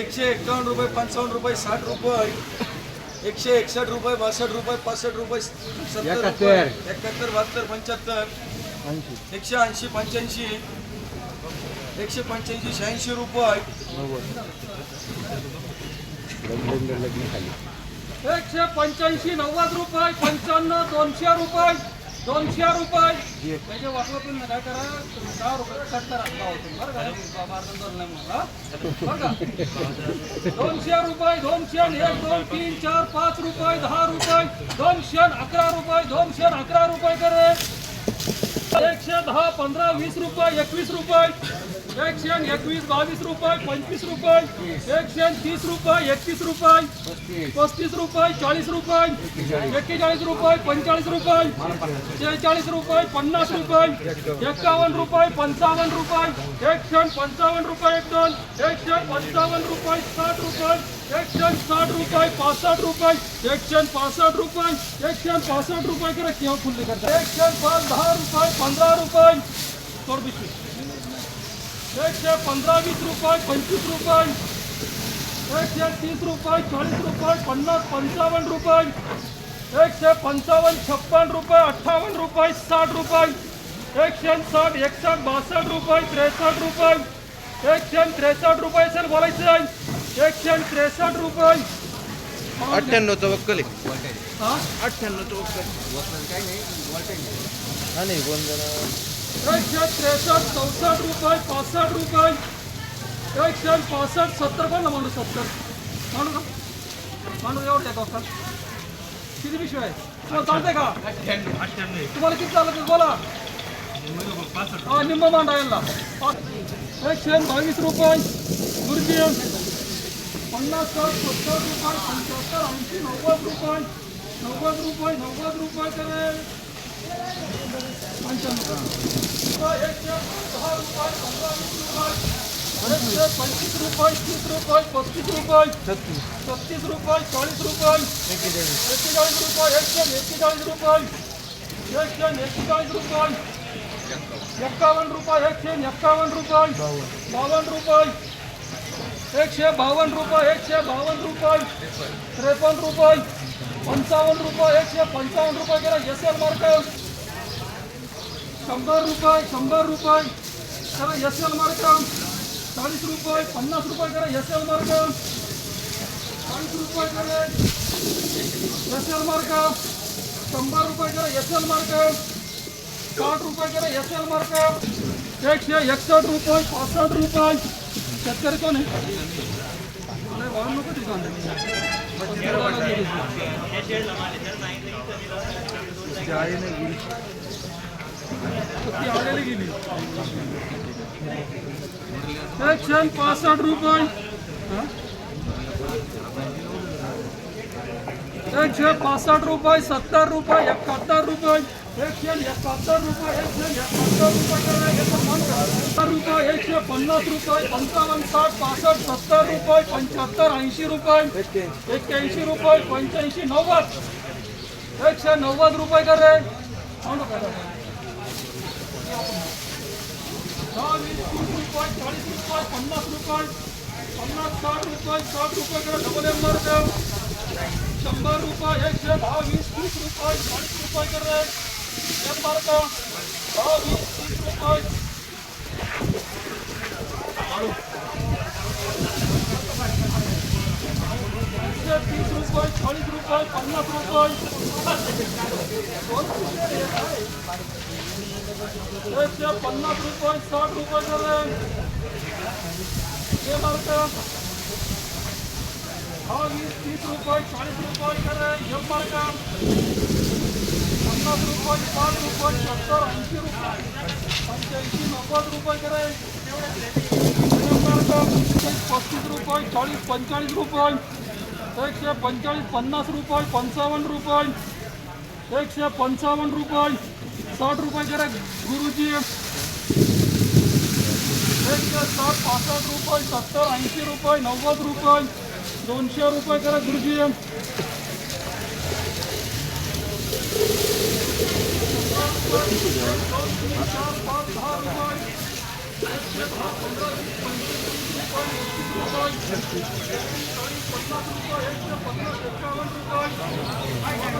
एकशे एक्कावन्न रुपये पंचावन्न रुपये साठ रुपये एकशे एकसष्ट रुपये बासष्ट रुपये पासष्ट रुपये सत्तर रुपये एकाहत्तर. बहात्तर पंच्याहत्तर एकशे ऐंशी पंच्याऐंशी एकशे पंच्याऐंशी शहाऐंशी रुपये. एकशे पंच्याऐंशी नव्वद रुपये पंच्याण्णव दोनशे रुपये. दोनशे रुपये. त्याचे वाटलं तुम्ही काय करा. तुम्ही दहा रुपये कट करा. बरं का? हा? बरं का? दोनशे रुपये दोनशे एक दोन तीन चार पाच रुपये दहा रुपये दोनशे अकरा रुपये दोनशे अकरा रुपये करे. एकशे दहा पंधरा वीस रुपये एकवीस रुपये. एकशे आणि एकवीस बावीस रुपये पंचवीस रुपये एकशे आणि तीस रुपये एकतीस रुपये पस्तीस रुपये चाळीस रुपये एक्केचाळीस रुपये पंचेचाळीस रुपये शेहेचाळीस रुपये पन्नास रुपये एक्कावन्न रुपये पंचावन्न रुपये एकशे आणि पंचावन्न रुपये एक दोन एकशे आणि पंचावन्न रुपये साठ रुपये एकशे आणि साठ रुपये पासष्ट रुपये एकशे आणि पासष्ट रुपये एकशे आणि पासष्ट रुपये केव्हा फुल्ली करता एकशे आणि पाच दहा रुपये पंधरा रुपये सोड पिशवी एकशे पंधरा वीस रुपये पंचवीस रुपये एकशे तीस रुपये चाळीस रुपये पन्नास पंचावन्न रुपये एकशे पंचावन्न छप्पन रुपये अठ्ठावन्न रुपये साठ रुपये एकशे साठ एकसष्ट बासष्ट रुपये त्रेसष्ट रुपये एकशे त्रेसष्ट रुपये सर बोलायचं आहे एकशे त्रेसष्ट रुपये अठ्ठ्याण्णव वक्कल आहे हा अठ्ठ्याण्णव वक्कल हा नाही बोल जरा एकशे त्रेसष्ट चौसष्ट रुपये पासष्ट रुपये. एकशे पासष्ट सत्तर पण ना माणूस सत्तर. म्हणू का माणूस एवढं द्या का किती पिशवी आहे? तुम्हाला चालते का? तुम्हाला किती चालत बोला. हा निंब मांडा यांना. एकशे बावीस रुपये. गुरुजी पन्नास सत्तर रुपये पंच्याहत्तर ऐंशी नव्वद रुपये. नव्वद रुपये नव्वद रुपये करे एकशे दहा रुपये एकशे पंचवीस रुपये तीस रुपये पस्तीस रुपये छत्तीस रुपये चाळीस रुपये एक्केचाळीस रुपये एकशे एक्केचाळीस रुपये एकशे एक्केचाळीस रुपये एक्कावन्न रुपये एकशे एक्कावन्न रुपये बावन्न रुपये एकशे बावन्न रुपये एकशे बावन्न रुपये त्रेपन्न रुपये पंचावन्न रुपये एकशे पंचावन्न रुपये गेला एस एल मार्केट शंभर रुपये शंभर रुपये करा एस एल मार्केट चाळीस रुपये पन्नास रुपये करा एस एल मार्केट चाळीस रुपये करा एस एल मार्केट शंभर रुपये करा एस एल मार्केट साठ रुपये करा एस एल मार्केट एकशे एकसष्ट रुपये पासष्ट रुपये. शेतकरी कोण आहे? वाहन नको ठिकाण ती गेली एकशे पासष्ट रुपये हा? एकशे पासष्ट रुपये सत्तर रुपये एकाहत्तर रुपये एकशे एकाहत्तर रुपये एकशे एकाहत्तर रुपये पन्नास रुपये पंचावन्न साठ पासष्ट सत्तर रुपये पंच्याहत्तर ऐंशी रुपये एक्क्याऐंशी रुपये पंच्याऐंशी नव्वद. एकशे नव्वद रुपये करे हो चाळीस रुपये पन्नास रुपये पन्नास साठ रुपये साठ रुपये करा डबल एम्बर मार्क शंभर रुपये एकशे दहा वीस तीस रुपये चाळीस रुपये करे एम्बर मार्क दहा वीस तीस रुपये. साठ हे तीस रुपये चाळीस रुपये करे रुपये, साठ रुपये, सत्तर ऐंशी रुपये पंच्याऐंशी नव्वद रुपये पस्तीस रुपये चाळीस पंचेचाळीस रुपये एकशे पंचेचाळीस पन्नास रुपये पंचावन्न रुपये एकशे पंचावन्न रुपये साठ रुपये करा गुरुजी. एकशे साठ पासष्ट रुपये सत्तर ऐंशी रुपये नव्वद रुपये दोनशे रुपये करा गुरुजी. चार पाच दहा रुपये. Thank you.